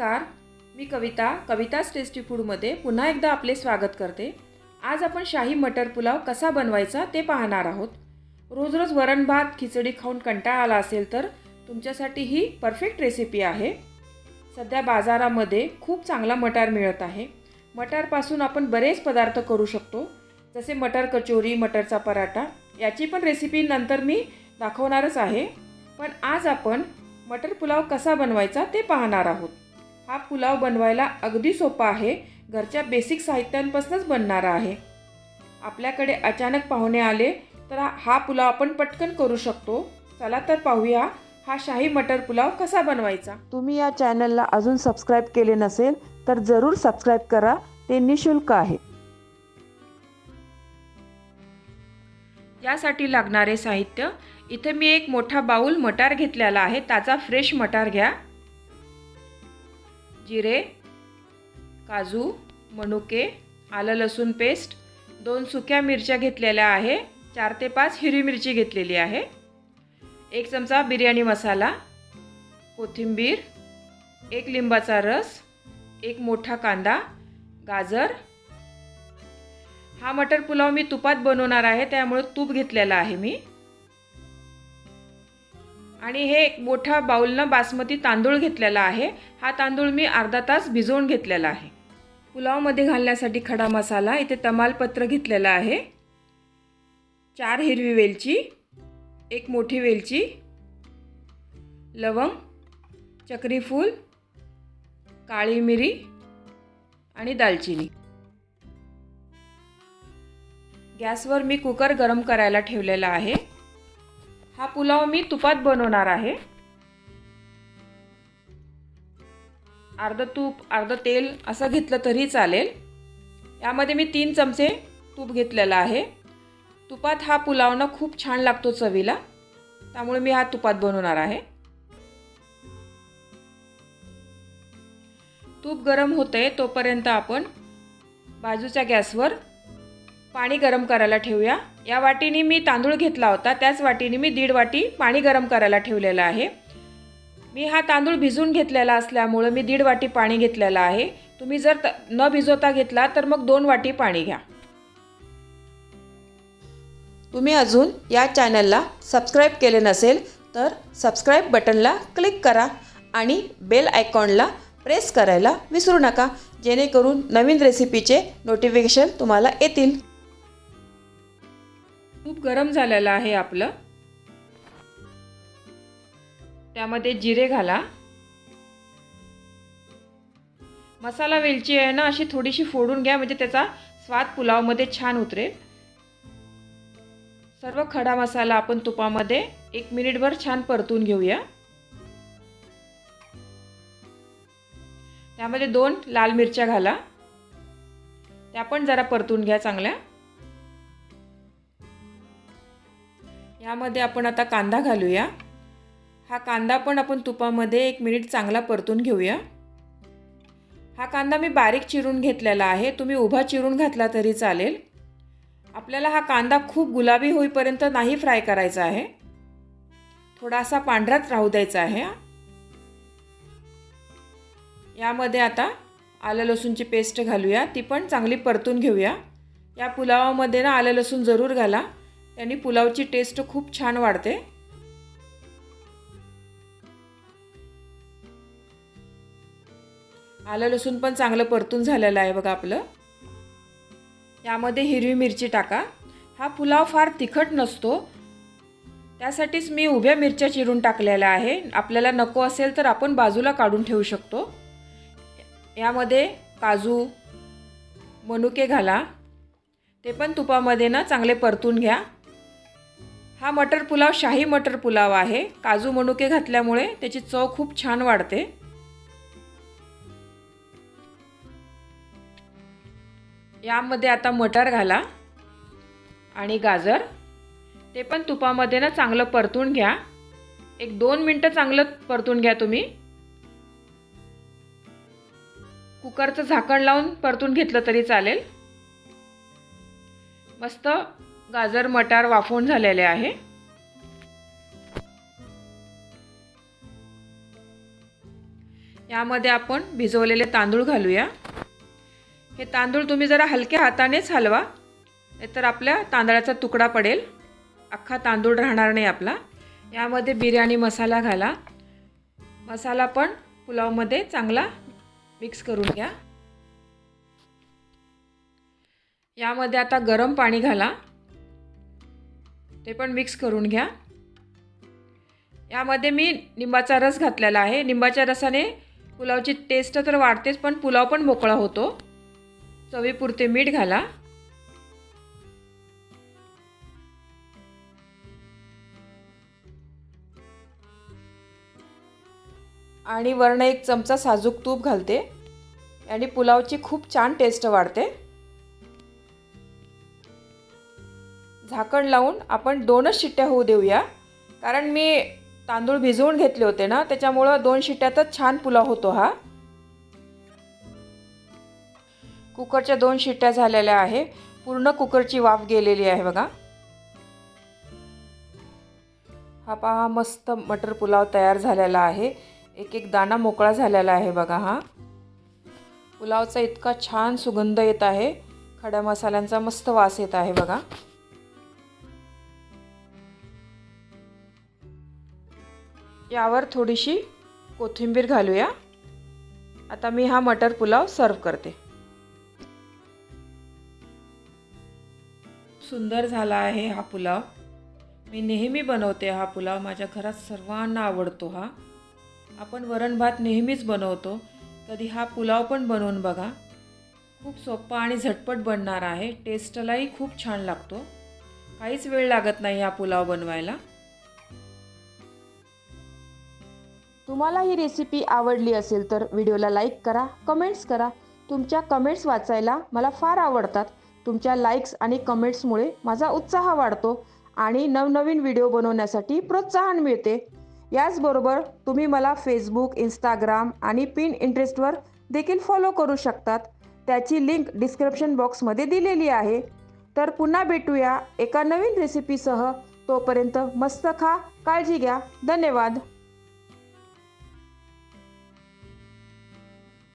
नमस्कार. मी कविता कविताज टेस्टी फूडमध्ये पुन्हा एकदा आपले स्वागत करते. आज आपण शाही मटर पुलाव कसा बनवायचा ते पाहणार आहोत. रोज रोज वरण भात खिचडी खाऊन कंटाळा आला असेल तर तुमच्यासाठी ही परफेक्ट रेसिपी आहे. सध्या बाजारामध्ये खूप चांगला मटार मिळत आहे. मटारपासून आपण बरेच पदार्थ करू शकतो. जसे मटर कचोरी मटरचा पराठा याची पण रेसिपी नंतर मी दाखवणारच आहे. पण आज आपण मटर पुलाव कसा बनवायचा ते पाहणार आहोत. हा पुलाव बनवायला अगदी सोपा आहे. घरच्या बेसिक साहित्यांपासूनच बनणारा आहे. आपल्याकडे अचानक पाहुणे आले तर हा पुलाव आपण पटकन करू शकतो. चला तर पाहूया हा शाही मटर पुलाव कसा बनवायचा. तुम्ही या चॅनलला अजून सबस्क्राईब केले नसेल तर जरूर सबस्क्राईब करा. ते निशुल्क आहे. यासाठी लागणारे साहित्य इथे मी एक मोठा बाऊल मटार घेतलेला आहे. ताजा फ्रेश मटार घ्या. जिरे काजू मनुके आलं लसूण पेस्ट दोन सुक्या मिरच्या घेतलेल्या आहे चार ते पाच हिरवी मिरची घेतलेली आहे एक चमचा बिर्याणी मसाला कोथिंबीर एक लिंबाचा रस एक मोठा कांदा गाजर. हा मटर पुलाव मी तुपात बनवणार आहे त्यामुळे तूप घेतलेला आहे मी. आणि हे एक मोठा बाऊलनं बासमती तांदूळ घेतलेला आहे. हा तांदूळ मी अर्धा तास भिजवून घेतलेला आहे. पुलावमध्ये घालण्यासाठी खडा मसाला इथे तमालपत्र घेतलेला आहे. चार हिरवी वेलची एक मोठी वेलची लवंग चक्रीफूल काळी मिरी आणि दालचिनी. गॅसवर मी कुकर गरम करायला ठेवलेला आहे. हा पुलाव मी तुपात बनवणार आहे. अर्ध तूप अर्ध तेल असं घेतलं तरी चालेल. यामध्ये मी तीन चमचे तूप घेतलेलं आहे. तुपात हा पुलाव ना खूप छान लागतो चवीला. त्यामुळे मी हा तुपात बनवणार आहे. तूप गरम होते तोपर्यंत आपण बाजूच्या गॅसवर पाणी गरम करायला ठेवूया. या वाटीने मी तांदूळ घेतला होता. त्याच वाटीने मी दीड वाटी पाणी गरम करायला ठेवलेलं आहे. मी हा तांदूळ भिजून घेतलेला असल्यामुळं मी दीड वाटी पाणी घेतलेलं आहे. तुम्ही जर त न भिजवता घेतला तर मग दोन वाटी पाणी घ्या. तुम्ही अजून या चॅनलला सबस्क्राईब केले नसेल तर सबस्क्राईब बटनला क्लिक करा आणि बेल आयकॉनला प्रेस करायला विसरू नका. जेणेकरून नवीन रेसिपीचे नोटिफिकेशन तुम्हाला येतील. खूप गरम झालेलं आहे आपलं. त्यामध्ये जिरे घाला. मसाला वेलची आहे ना अशी थोडीशी फोडून घ्या म्हणजे त्याचा स्वाद पुलावमध्ये छान उतरेल. सर्व खडा मसाला आपण तुपामध्ये एक मिनिटभर छान परतून घेऊया. त्यामध्ये दोन लाल मिरच्या घाला. त्या पण जरा परतून घ्या चांगल्या. यामध्ये आपण आता कांदा घालूया. हा कांदा पण आपण तुपामध्ये एक मिनिट चांगला परतून घेऊया. हा कांदा मी बारीक चिरून घेतलेला आहे. तुम्ही उभा चिरून घातला तरी चालेल. आपल्याला हा कांदा खूप गुलाबी होईपर्यंत नाही फ्राय करायचा आहे. थोडासा पांढराच राहू द्यायचा आहे. यामध्ये आता आलं लसूणची पेस्ट घालूया. ती पण चांगली परतून घेऊया. या पुलावामध्ये ना आलं लसूण जरूर घाला. त्यांनी पुलावची टेस्ट खूप छान वाढते. आलं लसूण पण चांगलं परतून झालेलं आहे बघा आपलं. यामध्ये हिरवी मिरची टाका. हा पुलाव फार तिखट नसतो. त्यासाठीच मी उभ्या मिरच्या चिरून टाकलेल्या आहे. आपल्याला नको असेल तर आपण बाजूला काढून ठेवू शकतो. यामध्ये काजू मनुके घाला. ते पण तुपामध्ये ना चांगले परतून घ्या. हा मटर पुलाव शाही मटर पुलाव आहे. काजू मनुके घातल्यामुळे त्याची चव खूप छान वाढते. यामध्ये आता मटर घाला आणि गाजर. ते पण तुपामध्ये ना चांगलं परतून घ्या. एक दोन मिनटं चांगलं परतून घ्या तुम्ही. कुकरचं झाकण लावून परतून घेतलं तरी चालेल. मस्त गाजर मटार वाफवून झालेले आहे. यामध्ये आपण भिजवलेले तांदूळ घालूया. हे तांदूळ तुम्ही जरा हलक्या हातानेच हलवा नाहीतर आपल्या तांदळाचा तुकडा पडेल. अख्खा तांदूळ राहणार नाही आपला. यामध्ये बिर्याणी मसाला घाला. मसाला पण पुलावमध्ये चांगला मिक्स करून घ्या. यामध्ये आता गरम पाणी घाला. ते पण मिक्स करून घ्या. यामध्ये मी निंबाचा रस घातलेला आहे. निंबाच्या रसाने पुलावची टेस्ट तर वाढतेच पण पुलाव पण मोकळा होतो. चवीपुरते मीठ घाला. आणि वरणं एक चमचा साजूक तूप घालते. आणि पुलावची खूप छान टेस्ट वाढते. झाकण लावून आपण दोनच शिट्ट्या होऊ देऊया. कारण मी तांदूळ भिजवून घेतले होते ना त्याच्यामुळं दोन शिट्ट्यातच छान पुलाव होतो हा. कुकरच्या दोन शिट्ट्या झालेल्या आहे. पूर्ण कुकरची वाफ गेलेली आहे बघा. हा पहा मस्त मटर पुलाव तयार झालेला आहे. एक एक दाणा मोकळा झालेला आहे बघा हा. पुलावचा इतका छान सुगंध येत आहे. खड्या मसाल्यांचा मस्त वास येत आहे बघा. यावर थोडीशी कोथिंबीर घालूया. आता मी हा मटर पुलाव सर्व करते. सुंदर झाला आहे हा पुलाव. मी नेहमी बनवते हा पुलाव माझ्या घरात सर्वांना आवडतो हा. आपण वरण भात नेहमीच बनवतो कधी हा पुलाव पण बनवून बघा. खूप सोपा आणि झटपट बनणार आहे टेस्टलाही खूप छान लागतो. काहीच वेळ लागत नाही हा पुलाव बनवायला. तुम्हाला ही रेसिपी आवडली असेल तर व्हिडिओला लाईक करा कमेंट्स करा. तुमच्या कमेंट्स वाचायला मला फार आवडतात. तुमच्या लाईक्स आणि कमेंट्समुळे माझा उत्साह वाढतो आणि नवनवीन व्हिडिओ बनवण्यासाठी प्रोत्साहन मिळते. याचबरोबर तुम्ही मला फेसबुक इंस्टाग्राम आणि पिन इंटरेस्टवर देखील फॉलो करू शकतात. त्याची लिंक डिस्क्रिप्शन बॉक्समध्ये दिलेली आहे. तर पुन्हा भेटूया एका नवीन रेसिपीसह तोपर्यंत मस्त खा काळजी घ्या. धन्यवाद.